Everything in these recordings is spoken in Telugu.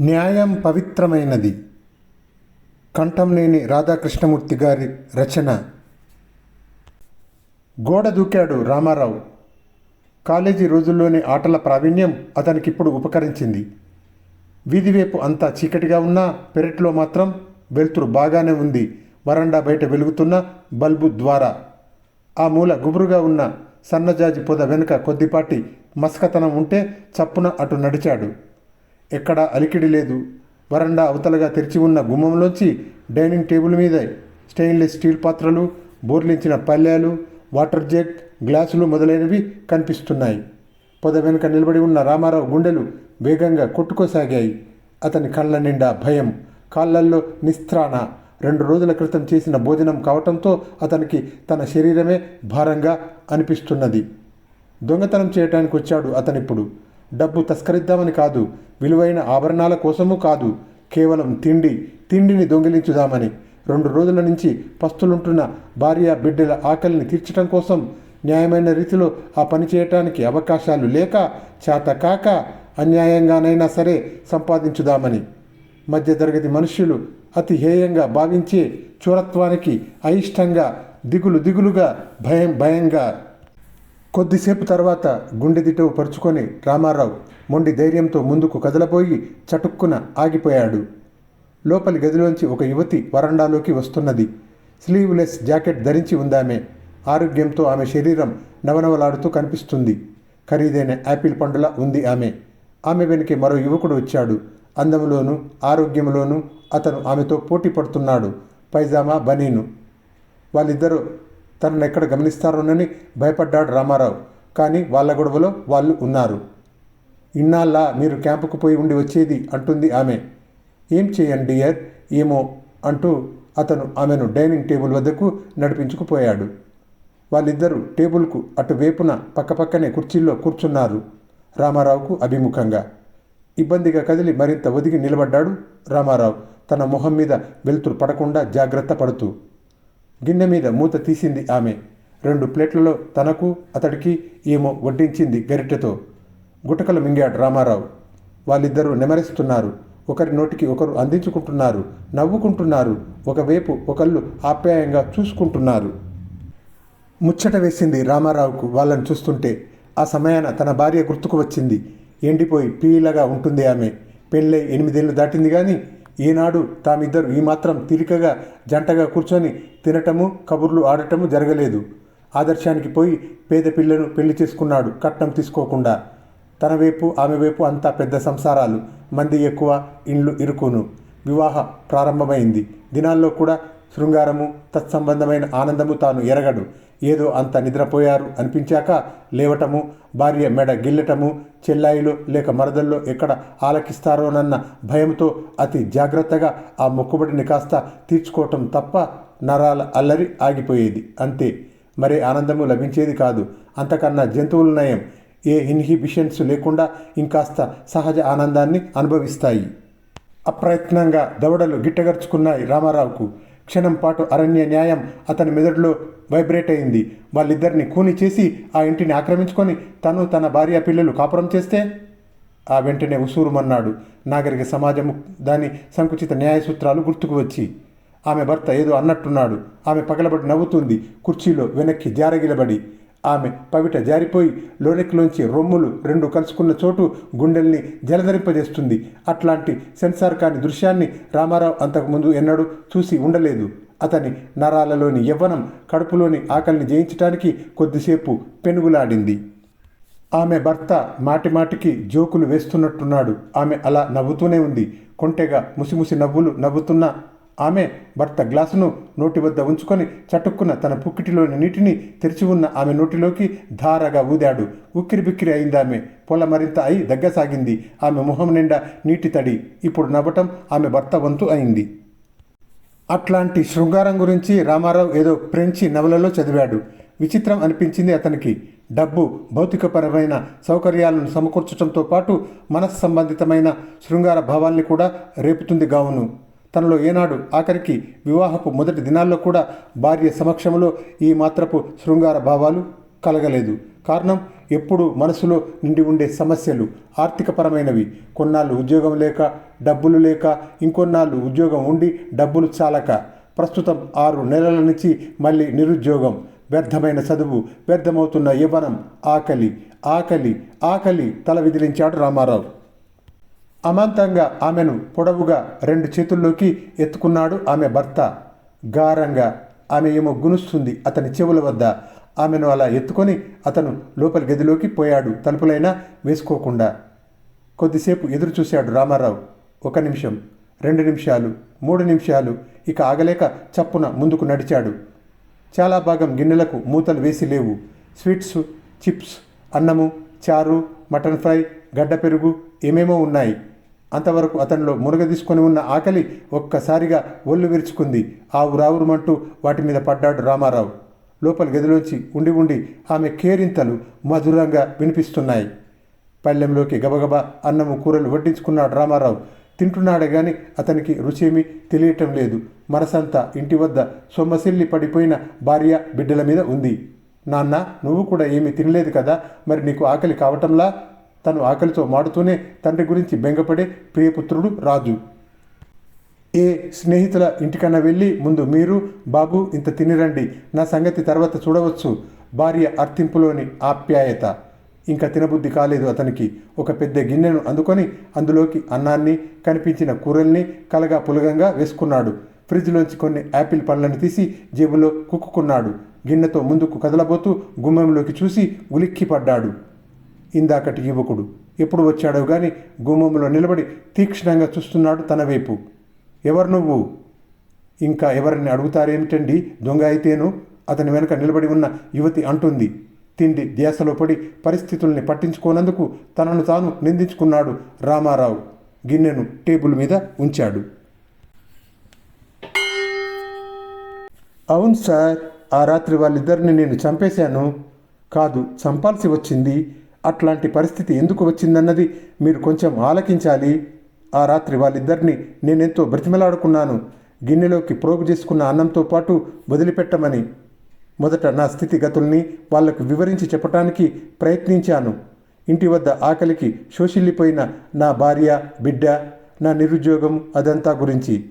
న్యాయం పవిత్రమైనది. కంఠంనేని రాధాకృష్ణమూర్తి గారి రచన. గోడ దూకాడు రామారావు. కాలేజీ రోజుల్లోని ఆటల ప్రావీణ్యం అతనికిప్పుడు ఉపకరించింది. వీధివైపు అంతా చీకటిగా ఉన్నా పెరట్లో మాత్రం వెలుతురు బాగానే ఉంది. వరండా బయట వెలుగుతున్న బల్బు ద్వారా. ఆ మూల గుబురుగా ఉన్న సన్నజాజి పొద వెనుక కొద్దిపాటి మస్కతనం ఉంటే చప్పున అటు నడిచాడు. ఎక్కడా అలికిడి లేదు. వరండా అవతలగా తెరిచి ఉన్న గుమ్మంలోంచి డైనింగ్ టేబుల్ మీద స్టెయిన్లెస్ స్టీల్ పాత్రలు బోర్లించిన పళ్ళ్యాలు వాటర్ జగ్ గ్లాసులు మొదలైనవి కనిపిస్తున్నాయి. పొద వెనుక నిలబడి ఉన్న రామారావు గుండెలు వేగంగా కొట్టుకోసాగాయి. అతని కళ్ళ నిండా భయం కాళ్ళల్లో నిస్త్రాణ. రెండు రోజుల క్రితం చేసిన భోజనం కావటంతో అతనికి తన శరీరమే భారంగా అనిపిస్తున్నది. దొంగతనం చేయటానికి వచ్చాడు అతనిప్పుడు. డబ్బు తస్కరిద్దామని కాదు విలువైన ఆభరణాల కోసము కాదు కేవలం తిండి తిండిని దొంగిలించుదామని. రెండు రోజుల నుంచి పస్తులుంటున్న భార్య బిడ్డల ఆకలిని తీర్చడం కోసం న్యాయమైన రీతిలో ఆ పని చేయటానికి అవకాశాలు లేక చేత కాక అన్యాయంగానైనా సరే సంపాదించుదామని. మధ్యతరగతి మనుష్యులు అతి హేయంగా భావించే చూరత్వానికి అయిష్టంగా దిగులు దిగులుగా భయం భయంగా కొద్దిసేపు తర్వాత గుండె దిటవు పరుచుకొని రామారావు మొండి ధైర్యంతో ముందుకు కదలపోయి చటుక్కున ఆగిపోయాడు. లోపలి గదిలోంచి ఒక యువతి వరండాలోకి వస్తున్నది. స్లీవ్లెస్ జాకెట్ ధరించి ఉందామె. ఆరోగ్యంతో ఆమె శరీరం నవనవలాడుతూ కనిపిస్తుంది. ఖరీదైన యాపిల్ పండులా ఉంది ఆమె. ఆమె వెనుకే మరో యువకుడు వచ్చాడు. అందంలోనూ ఆరోగ్యంలోనూ అతను ఆమెతో పోటీ పడుతున్నాడు. పైజామా బనీను. వాళ్ళిద్దరూ తనను ఎక్కడ గమనిస్తారోనని భయపడ్డాడు రామారావు. కానీ వాళ్ళ గొడవలో వాళ్ళు ఉన్నారు. ఇన్నాళ్ళ మీరు క్యాంపుకు పోయి ఉండి వచ్చేది? అంటుంది ఆమె. ఏం చేయండి డియర్? ఏమో అంటూ అతను ఆమెను డైనింగ్ టేబుల్ వద్దకు నడిపించుకుపోయాడు. వాళ్ళిద్దరూ టేబుల్కు అటు వేపున పక్కపక్కనే కుర్చీల్లో కూర్చున్నారు రామారావుకు అభిముఖంగా. ఇబ్బందిగా కదిలి మరింత ఒదిగి నిలబడ్డాడు రామారావు. తన మొహం మీద వెలుతురు పడకుండా జాగ్రత్త పడుతూ గిన్నె మీద మూత తీసింది ఆమె. రెండు ప్లేట్లలో తనకు అతడికి ఏమో వడ్డించింది గరిటెతో. గుటకలు మింగాడు రామారావు. వాళ్ళిద్దరూ నెమరిస్తున్నారు. ఒకరి నోటికి ఒకరు అందించుకుంటున్నారు నవ్వుకుంటున్నారు. ఒకవైపు ఒకళ్ళు ఆప్యాయంగా చూసుకుంటున్నారు. ముచ్చట వేసింది రామారావుకు వాళ్ళని చూస్తుంటే. ఆ సమయాన తన భార్య గుర్తుకు వచ్చింది. ఎండిపోయి పీలగా ఉంటుంది ఆమె. పెళ్ళై ఎనిమిదేళ్ళు దాటింది కానీ ఈనాడు తామిద్దరు ఈ మాత్రం తీరికగా జంటగా కూర్చొని తినటము కబుర్లు ఆడటము జరగలేదు. ఆదర్శానికి పోయి పేద పిల్లను పెళ్ళి చేసుకున్నాడు కట్నం తీసుకోకుండా. తన వైపు ఆమె వైపు అంతా పెద్ద సంసారాలు. మంది ఎక్కువ ఇండ్లు ఇరుకును. వివాహ ప్రారంభమైంది. దినాల్లో కూడా శృంగారము తత్సంబంధమైన ఆనందము తాను ఎరగడు. ఏదో అంత నిద్రపోయారు అనిపించాక లేవటము భార్య మెడ గిల్లటము చెల్లాయిలో లేక మరదల్లో ఎక్కడ ఆలకిస్తారోనన్న భయంతో అతి జాగ్రత్తగా ఆ మొక్కుబడిని కాస్త తీర్చుకోవటం తప్ప నరాల అల్లరి ఆగిపోయేది. అంతే. మరే ఆనందము లభించేది కాదు. అంతకన్నా జంతువుల నయం. ఏ ఇన్హిబిషన్స్ లేకుండా ఇంకాస్త సహజ ఆనందాన్ని అనుభవిస్తాయి. అప్రయత్నంగా దవడలు గిట్టగరుచుకున్నాయి రామారావుకు. క్షణం పాటు అరణ్య న్యాయం అతని మెదడులో వైబ్రేట్ అయింది. వాళ్ళిద్దరిని కూని చేసి ఆ ఇంటిని ఆక్రమించుకొని తను తన భార్య పిల్లలు కాపురం చేస్తే? ఆ వెంటనే ఉసూరుమన్నాడు నాగరిక సమాజము దాని సంకుచిత న్యాయ సూత్రాలు గుర్తుకు వచ్చి ఆమె భర్త ఏదో అన్నట్టున్నాడు. ఆమె పగలబడి నవ్వుతుంది. కుర్చీలో వెనక్కి జారగిలబడి ఆమె పవిట జారిపోయి లోనెక్కిలోంచి రొమ్ములు రెండు కలుసుకున్న చోటు గుండెల్ని జలధరింపజేస్తుంది అట్లాంటి సెన్సార్ కాని దృశ్యాన్ని రామారావు అంతకుముందు ఎన్నడూ చూసి ఉండలేదు. అతని నరాలలోని యవ్వనం కడుపులోని ఆకలిని జయించటానికి కొద్దిసేపు పెనుగులాడింది. ఆమె భర్త మాటిమాటికి జోకులు వేస్తున్నట్టున్నాడు. ఆమె అలా నవ్వుతూనే ఉంది. కొంటెగా ముసిముసి నవ్వులు నవ్వుతున్న ఆమె భర్త గ్లాసును నోటి వద్ద ఉంచుకొని చటుక్కున తన పుక్కిటిలోని నీటిని తెరిచి ఉన్న ఆమె నోటిలోకి ధారగా ఊదాడు. ఉక్కిరి బిక్కిరి అయిందామె పొల మరింత అయి దగ్గసాగింది. ఆమె మొహం నిండా నీటి తడి. ఇప్పుడు నవ్వటం ఆమె భర్త వంతు అయింది. అట్లాంటి శృంగారం గురించి రామారావు ఏదో ఫ్రెంచి నవలలో చదివాడు. విచిత్రం అనిపించింది అతనికి. డబ్బు భౌతికపరమైన సౌకర్యాలను సమకూర్చడంతో పాటు మనస్సంబంధితమైన శృంగార భావాల్ని కూడా రేపుతుంది గావును. తనలో ఏనాడు ఆఖరికి వివాహపు మొదటి దినాల్లో కూడా భార్య సమక్షంలో ఈ మాత్రపు శృంగార భావాలు కలగలేదు. కారణం ఎప్పుడు మనసులో నిండి ఉండే సమస్యలు ఆర్థికపరమైనవి. కొన్నాళ్ళు ఉద్యోగం లేక డబ్బులు లేక ఇంకొన్నాళ్ళు ఉద్యోగం ఉండి డబ్బులు చాలక. ప్రస్తుతం ఆరు నెలల నుంచి మళ్ళీ నిరుద్యోగం. వ్యర్థమైన చదువు వ్యర్థమవుతున్న యవనం ఆకలి ఆకలి ఆకలి తల విదిలించాడు రామారావు. అమాంతంగా ఆమెను పొడవుగా రెండు చేతుల్లోకి ఎత్తుకున్నాడు ఆమె భర్త. గారంగా ఆమె ఏమో గునుస్తుంది అతని చెవుల వద్ద. ఆమెను అలా ఎత్తుకొని అతను లోపలి గదిలోకి పోయాడు తలుపులైనా వేసుకోకుండా. కొద్దిసేపు ఎదురు చూశాడు రామారావు. ఒక నిమిషం రెండు నిమిషాలు మూడు నిమిషాలు ఇక ఆగలేక చప్పున ముందుకు నడిచాడు. చాలా భాగం గిన్నెలకు మూతలు వేసి లేవు. స్వీట్స్ చిప్స్ అన్నము చారు మటన్ ఫ్రై గడ్డ పెరుగు ఏమేమో ఉన్నాయి. అంతవరకు అతనిలో మునగదీసుకొని ఉన్న ఆకలి ఒక్కసారిగా ఒళ్ళు విరుచుకుంది. ఆవురావురుమంటూ వాటి మీద పడ్డాడు రామారావు. లోపల గదిలోంచి ఉండి ఉండి ఆమె కేరింతలు మధురంగా వినిపిస్తున్నాయి. పళ్ళెంలోకి గబగబా అన్నము కూరలు వడ్డించుకున్నాడు రామారావు. తింటున్నాడే గాని అతనికి రుచేమీ తెలియటం లేదు. మనసంతా ఇంటి వద్ద సొమ్మసిల్లి పడిపోయిన భార్య బిడ్డల మీద ఉంది. నాన్న నువ్వు కూడా ఏమీ తినలేదు కదా? మరి నీకు ఆకలి కావటంలా? తను ఆకలితో మాడుతూనే తండ్రి గురించి బెంగపడే ప్రియపుత్రుడు రాజు. ఏ స్నేహితుల ఇంటికన్నా వెళ్ళి ముందు మీరు బాబు ఇంత తినిరండి. నా సంగతి తర్వాత చూడవచ్చు. భార్య అర్థింపులోని ఆప్యాయత. ఇంకా తినబుద్ధి కాలేదు అతనికి. ఒక పెద్ద గిన్నెను అందుకొని అందులోకి అన్నాన్ని కనిపించిన కూరల్ని కలగా పులగంగా వేసుకున్నాడు. ఫ్రిడ్జ్లోంచి కొన్ని యాపిల్ పళ్ళని తీసి జేబులో కుక్కుకున్నాడు. గిన్నెతో ముందుకు కదలబోతూ గుమ్మంలోకి చూసి ఉలిక్కి పడ్డాడు ఇందాకటి యువకుడు. ఎప్పుడు వచ్చాడో గాని గుమ్మంలో నిలబడి తీక్షణంగా చూస్తున్నాడు తన వైపు. ఎవరు నువ్వు? ఇంకా ఎవరిని అడుగుతారేమిటండి దొంగ అయితేను? అతని వెనుక నిలబడి ఉన్న యువతి అంటుంది. తిండి ధ్యాసలో పడి పరిస్థితుల్ని పట్టించుకోనందుకు తనను తాను నిందించుకున్నాడు రామారావు. గిన్నెను టేబుల్ మీద ఉంచాడు. అవును సార్ ఆ రాత్రి వాళ్ళిద్దరిని నేను చంపేశాను. కాదు చంపాల్సి వచ్చింది. అట్లాంటి పరిస్థితి ఎందుకు వచ్చిందన్నది మీరు కొంచెం ఆలకించాలి. ఆ రాత్రి వాళ్ళిద్దరిని నేనెంతో బ్రతిమలాడుకున్నాను. గిన్నెలోకి ప్రోగు చేసుకున్న అన్నంతో పాటు వదిలిపెట్టమని. మొదట నా స్థితిగతుల్ని వాళ్ళకు వివరించి చెప్పటానికి ప్రయత్నించాను. ఇంటి వద్ద ఆకలికి శోషిల్లిపోయిన నా భార్య బిడ్డ నా నిరుద్యోగం అదంతా గురించి.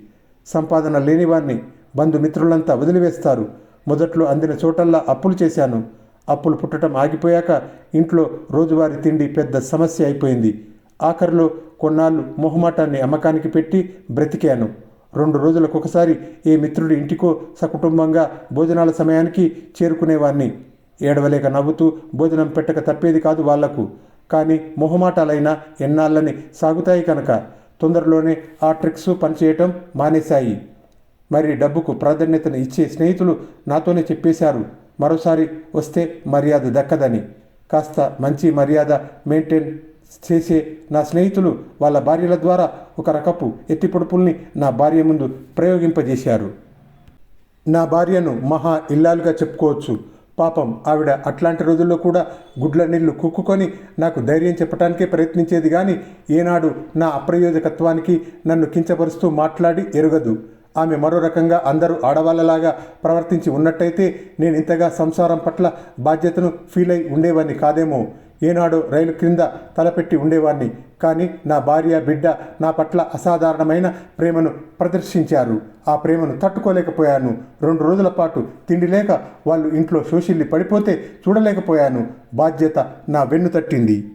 సంపాదన లేనివాణ్ణి బంధుమిత్రులంతా వదిలివేస్తారు. మొదట్లో అందిన చోటల్లా అప్పులు చేశాను. అప్పులు పుట్టడం ఆగిపోయాక ఇంట్లో రోజువారీ తిండి పెద్ద సమస్య అయిపోయింది. ఆఖరిలో కొన్నాళ్ళు మొహమాటాన్ని అమ్మకానికి పెట్టి బ్రతికాను. రెండు రోజులకు ఒకసారి ఏ మిత్రుడి ఇంటికో సకుటుంబంగా భోజనాల సమయానికి చేరుకునేవాణ్ణి. ఏడవలేక నవ్వుతూ భోజనం పెట్టక తప్పేది కాదు వాళ్ళకు. కానీ మొహమాటాలైనా ఎన్నాళ్ళని సాగుతాయి కనుక తొందరలోనే ఆ ట్రిక్స్ పనిచేయటం మానేశాయి. మరి డబ్బుకు ప్రాధాన్యతను ఇచ్చే స్నేహితులు నాతోనే చెప్పేశారు. మరోసారి వస్తే మర్యాద దక్కదని. కాస్త మంచి మర్యాద మెయింటైన్ చేసే నా స్నేహితులు వాళ్ళ భార్యల ద్వారా ఒక రకపు ఎత్తిపొడుపుల్ని నా భార్య ముందు ప్రయోగింపజేశారు. నా భార్యను మహా ఇల్లాలుగా చెప్పుకోవచ్చు. పాపం ఆవిడ అట్లాంటి రోజుల్లో కూడా గుడ్ల నీళ్ళు కుక్కుకొని నాకు ధైర్యం చెప్పడానికే ప్రయత్నించేది కానీ ఏనాడు నా అప్రయోజకత్వానికి నన్ను కించపరుస్తూ మాట్లాడి ఎరగదు. ఆమె మరో రకంగా అందరూ ఆడవాళ్ళలాగా ప్రవర్తించి ఉన్నట్టయితే నేను ఇంతగా సంసారం పట్ల బాధ్యతను ఫీల్ అయి ఉండేవాడిని కాదేమో. ఏనాడో రైలు క్రింద తలపెట్టి ఉండేవాడిని కానీ నా భార్య బిడ్డ నా పట్ల అసాధారణమైన ప్రేమను ప్రదర్శించారు. ఆ ప్రేమను తట్టుకోలేకపోయాను. రెండు రోజుల పాటు తిండి లేక వాళ్ళు ఇంట్లో శోషిల్లి పడిపోతే చూడలేకపోయాను. బాధ్యత నా వెన్ను తట్టింది.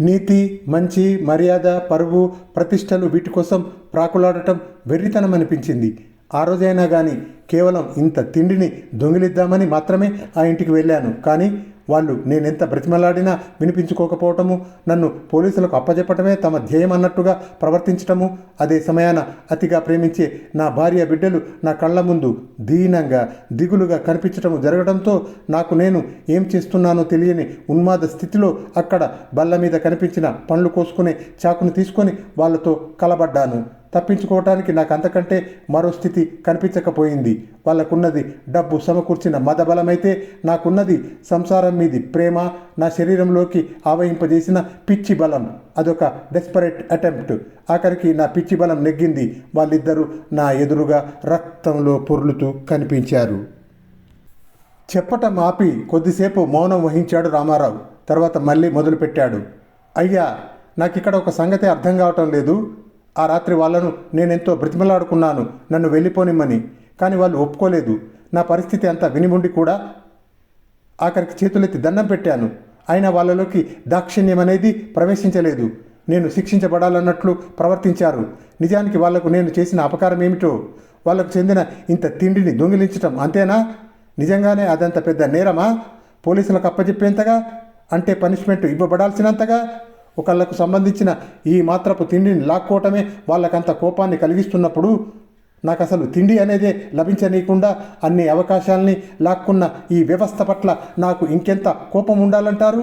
నీతి మంచి మర్యాద పరువు ప్రతిష్టలు వీటి కోసం ప్రాకులాడటం వెర్రితనం అనిపించింది ఆ రోజైనా కానీ కేవలం ఇంత తిండిని దొంగిలిద్దామని మాత్రమే ఆ ఇంటికి వెళ్ళాను. కానీ వాళ్ళు నేనెంత బ్రతిమలాడినా వినిపించుకోకపోవటము నన్ను పోలీసులకు అప్పజెప్పటమే తమ ధ్యేయం అన్నట్టుగా ప్రవర్తించటము. అదే సమయాన అతిగా ప్రేమించే నా భార్య బిడ్డలు నా కళ్ళ ముందు దీనంగా దిగులుగా కనిపించటము జరగడంతో నాకు నేను ఏం చేస్తున్నానో తెలియని ఉన్మాద స్థితిలో అక్కడ బల్ల మీద కనిపించిన పండ్లు కోసుకునే చాకును తీసుకొని వాళ్ళతో కలబడ్డాను. తప్పించుకోవటానికి నాకు అంతకంటే మరో స్థితి కనిపించకపోయింది. వాళ్ళకున్నది డబ్బు సమకూర్చిన మదబలమైతే నాకున్నది సంసారం మీది ప్రేమ నా శరీరంలోకి ఆవహింపజేసిన పిచ్చి బలం. అదొక డెస్పరేట్ అటెంప్ట్ ఆఖరికి నా పిచ్చి బలం నెగ్గింది. వాళ్ళిద్దరూ నా ఎదురుగా రక్తంలో పొర్లుతూ కనిపించారు. చెప్పటం ఆపి కొద్దిసేపు మౌనం వహించాడు రామారావు. తర్వాత మళ్ళీ మొదలుపెట్టాడు. అయ్యా నాకు ఇక్కడ ఒక సంగతి అర్థం కావటం లేదు. ఆ రాత్రి వాళ్ళను నేనెంతో బ్రతిమలాడుకున్నాను. నన్ను వెళ్ళిపోనిమ్మని. కానీ వాళ్ళు ఒప్పుకోలేదు. నా పరిస్థితి అంతా వినిముండి కూడా ఆఖరికి చేతులెత్తి దండం పెట్టాను. అయినా వాళ్ళలోకి దాక్షిణ్యం అనేది ప్రవేశించలేదు. నేను శిక్షించబడాలన్నట్లు ప్రవర్తించారు. నిజానికి వాళ్ళకు నేను చేసిన అపకారం ఏమిటో? వాళ్ళకు చెందిన ఇంత తిండిని దొంగిలించటం అంతేనా? నిజంగానే అదంత పెద్ద నేరమా? పోలీసులకు అప్పచెప్పేంతగా అంటే పనిష్మెంట్ ఇవ్వబడాల్సినంతగా? ఒకళ్ళకు సంబంధించిన ఈ మాత్రపు తిండిని లాక్కోవటమే వాళ్ళకంత కోపాన్ని కలిగిస్తున్నప్పుడు నాకు అసలు తిండి అనేదే లభించనీయకుండా అన్ని అవకాశాల్ని లాక్కున్న ఈ వ్యవస్థ పట్ల నాకు ఇంకెంత కోపం ఉండాలంటారు?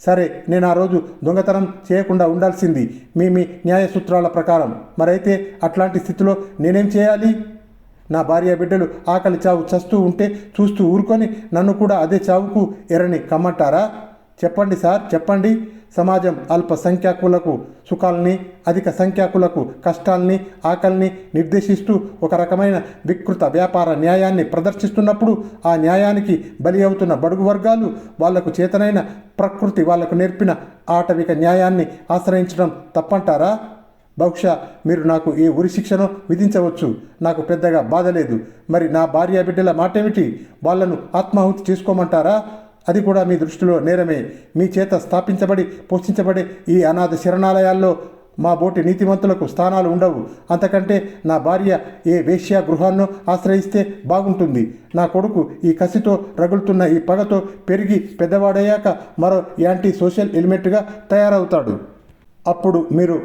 సరే నేను ఆ రోజు దొంగతనం చేయకుండా ఉండాల్సింది మీ మీ న్యాయ సూత్రాల ప్రకారం. మరైతే అట్లాంటి స్థితిలో నేనేం చేయాలి? నా భార్య బిడ్డలు ఆకలి చావు చస్తూ ఉంటే చూస్తూ ఊరుకొని నన్ను కూడా అదే చావుకు ఎరని కమ్మంటారా? చెప్పండి సార్ చెప్పండి. సమాజం అల్ప సంఖ్యాకులకు సుఖాల్ని అధిక సంఖ్యాకులకు కష్టాల్ని ఆకలిని నిర్దేశిస్తూ ఒక రకమైన వికృత వ్యాపార న్యాయాన్ని ప్రదర్శిస్తున్నప్పుడు ఆ న్యాయానికి బలి అవుతున్న బడుగు వర్గాలు వాళ్ళకు చేతనైన ప్రకృతి వాళ్ళకు నేర్పిన ఆటవిక న్యాయాన్ని ఆశ్రయించడం తప్పంటారా? బహుశా మీరు నాకు ఏ ఉరి శిక్షను విధించవచ్చు? నాకు పెద్దగా బాధ లేదు. మరి నా భార్య బిడ్డల మాటేమిటి? వాళ్ళను ఆత్మాహుతి చేసుకోమంటారా? అది కూడా మీ దృష్టిలో నేరమే. మీ చేత స్థాపించబడి పోషించబడే ఈ అనాథ శరణాలయాల్లో మా బోటి నీతిమంతులకు స్థానాలు ఉండవు. అంతకంటే నా భార్య ఏ వేశ్యా గృహాన్నో ఆశ్రయిస్తే బాగుంటుంది. నా కొడుకు ఈ కసితో రగులుతున్న ఈ పగతో పెరిగి పెద్దవాడయ్యాక మరో యాంటీ సోషల్ ఎలిమెంట్గా తయారవుతాడు. అప్పుడు మీరు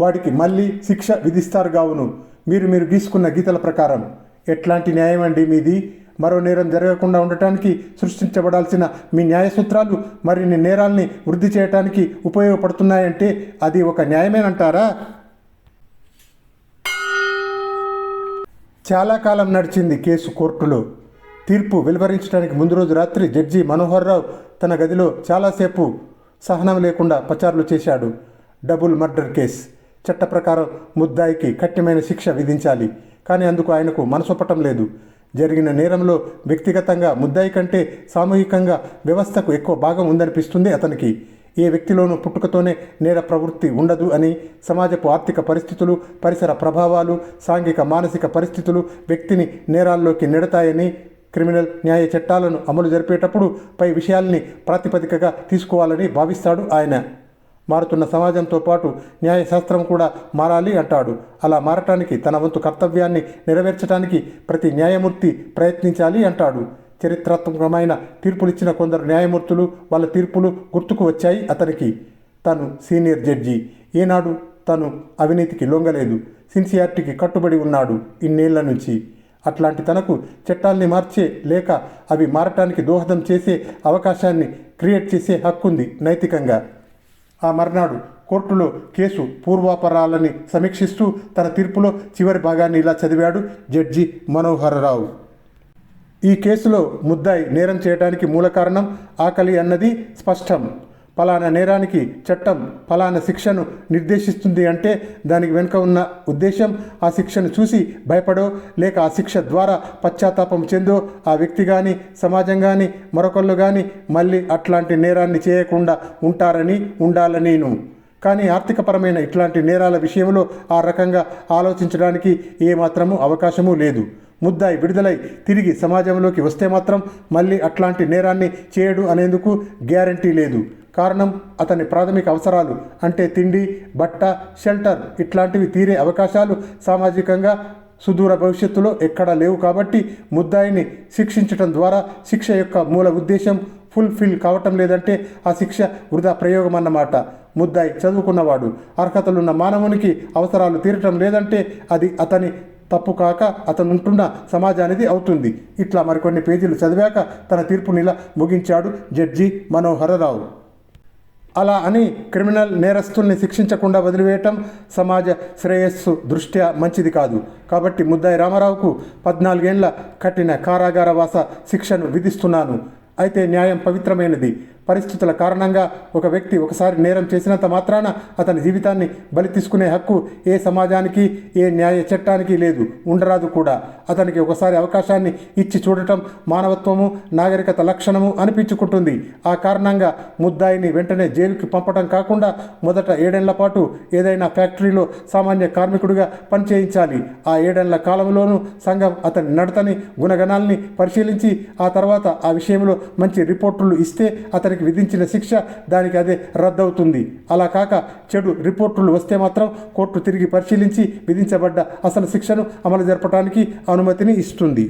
వాడికి మళ్ళీ శిక్ష విధిస్తారు గావును. మీరు మీరు గీసుకున్న గీతల ప్రకారం. ఎట్లాంటి న్యాయం అండి మీది? మరో నేరం జరగకుండా ఉండటానికి సృష్టించబడాల్సిన మీ న్యాయ సూత్రాలు మరిన్ని నేరాల్ని వృద్ధి చేయటానికి ఉపయోగపడుతున్నాయంటే అది ఒక న్యాయమేనంటారా? చాలా కాలం నడిచింది కేసు కోర్టులో. తీర్పు వెలువరించడానికి ముందు రోజు రాత్రి జడ్జి మనోహర్ రావు తన గదిలో చాలాసేపు సహనం లేకుండా పచారులు చేశాడు. Double murder case. చట్ట ప్రకారం ముద్దాయికి కఠినమైన శిక్ష విధించాలి. కానీ అందుకు ఆయనకు మనసొప్పటం లేదు. జరిగిన నేరంలో వ్యక్తిగతంగా ముద్దాయి కంటే సామూహికంగా వ్యవస్థకు ఎక్కువ భాగం ఉందనిపిస్తుంది అతనికి. ఏ వ్యక్తిలోనూ పుట్టుకతోనే నేర ప్రవృత్తి ఉండదు అని సమాజపు ఆర్థిక పరిస్థితులు పరిసర ప్రభావాలు సాంఘిక మానసిక పరిస్థితులు వ్యక్తిని నేరాల్లోకి నెడతాయని క్రిమినల్ న్యాయ చట్టాలను అమలు జరిపేటప్పుడు పై విషయాల్ని ప్రాతిపదికగా తీసుకోవాలని భావిస్తాడు ఆయన. మారుతున్న సమాజంతో పాటు న్యాయశాస్త్రం కూడా మారాలి అంటాడు. అలా మారటానికి తన వంతు కర్తవ్యాన్ని నెరవేర్చడానికి ప్రతి న్యాయమూర్తి ప్రయత్నించాలి అంటాడు. చరిత్రాత్మకమైన తీర్పులిచ్చిన కొందరు న్యాయమూర్తులు వాళ్ళ తీర్పులు గుర్తుకు వచ్చాయి అతనికి. తను సీనియర్ జడ్జి. ఏనాడు తను అవినీతికి లొంగలేదు. సిన్సియారిటీకి కట్టుబడి ఉన్నాడు ఇన్నేళ్ళ నుంచి. అట్లాంటి తనకు చట్టాల్ని మార్చే లేక అవి మారటానికి దోహదం చేసే అవకాశాన్ని క్రియేట్ చేసే హక్కుంది నైతికంగా. ఆ మర్నాడు కోర్టులో కేసు పూర్వాపరాలని సమీక్షిస్తూ తన తీర్పులో చివరి భాగాన్ని ఇలా చదివాడు జడ్జి మనోహరరావు ఈ కేసులో ముద్దాయి నేరం చేయడానికి మూల కారణం ఆకలి అన్నది స్పష్టం. ఫలానా నేరానికి చట్టం ఫలానా శిక్షను నిర్దేశిస్తుంది అంటే దానికి వెనుక ఉన్న ఉద్దేశం ఆ శిక్షను చూసి భయపడో లేక ఆ శిక్ష ద్వారా పశ్చాత్తాపం చెందో ఆ వ్యక్తి కానీ సమాజం కానీ మరొకళ్ళు కానీ మళ్ళీ అట్లాంటి నేరాన్ని చేయకుండా ఉంటారని ఉండాలనేను కానీ ఆర్థికపరమైన ఇట్లాంటి నేరాల విషయంలో ఆ రకంగా ఆలోచించడానికి ఏమాత్రము అవకాశము లేదు. ముద్దాయి విడుదలై తిరిగి సమాజంలోకి వస్తే మాత్రం మళ్ళీ అట్లాంటి నేరాన్ని చేయడు అనేందుకు గ్యారంటీ లేదు. కారణం అతని ప్రాథమిక అవసరాలు అంటే తిండి బట్ట షెల్టర్ ఇట్లాంటివి తీరే అవకాశాలు సామాజికంగా సుదూర భవిష్యత్తులో ఎక్కడా లేవు కాబట్టి ముద్దాయిని శిక్షించటం ద్వారా శిక్ష యొక్క మూల ఉద్దేశం ఫుల్ఫిల్ కావటం లేదంటే ఆ శిక్ష వృధా ప్రయోగం అన్నమాట ముద్దాయి చదువుకున్నవాడు అర్హతలున్న మానవునికి అవసరాలు తీరటం లేదంటే అది అతని తప్పు కాక అతను ఉంటున్న సమాజానిది అవుతుంది. ఇట్లా మరికొన్ని పేజీలు చదివాక తన తీర్పునిలా ముగించాడు జడ్జి మనోహరరావు. అలా అని క్రిమినల్ నేరస్తుల్ని శిక్షించకుండా వదిలివేయటం సమాజ శ్రేయస్సు దృష్ట్యా మంచిది కాదు. కాబట్టి ముద్దాయి రామారావుకు పద్నాలుగేండ్ల కఠిన కారాగార వాస శిక్షను విధిస్తున్నాను. అయితే న్యాయం పవిత్రమైనది. పరిస్థితుల కారణంగా ఒక వ్యక్తి ఒకసారి నేరం చేసినంత మాత్రాన అతని జీవితాన్ని బలి తీసుకునే హక్కు ఏ సమాజానికి ఏ న్యాయ చట్టానికి లేదు ఉండరాదు కూడా. అతనికి ఒకసారి అవకాశాన్ని ఇచ్చి చూడటం మానవత్వము నాగరికత లక్షణము అనిపించుకుంటుంది. ఆ కారణంగా ముద్దాయిని వెంటనే జైలుకి పంపడం కాకుండా మొదట ఏడేళ్ళ పాటు ఏదైనా ఫ్యాక్టరీలో సామాన్య కార్మికుడిగా పనిచేయించాలి. ఆ ఏడేళ్ళ కాలంలోనూ సంఘం అతని నడతని గుణగణాల్ని పరిశీలించి ఆ తర్వాత ఆ విషయంలో మంచి రిపోర్టులు ఇస్తే అతని అతనికి విధించిన శిక్ష దానికి అదే రద్దవుతుంది. అలా కాక చెడు రిపోర్టులు వస్తే మాత్రం కోర్టు తిరిగి పరిశీలించి విధించబడ్డ అసలు శిక్షను అమలు జరపడానికి అనుమతిని ఇస్తుంది.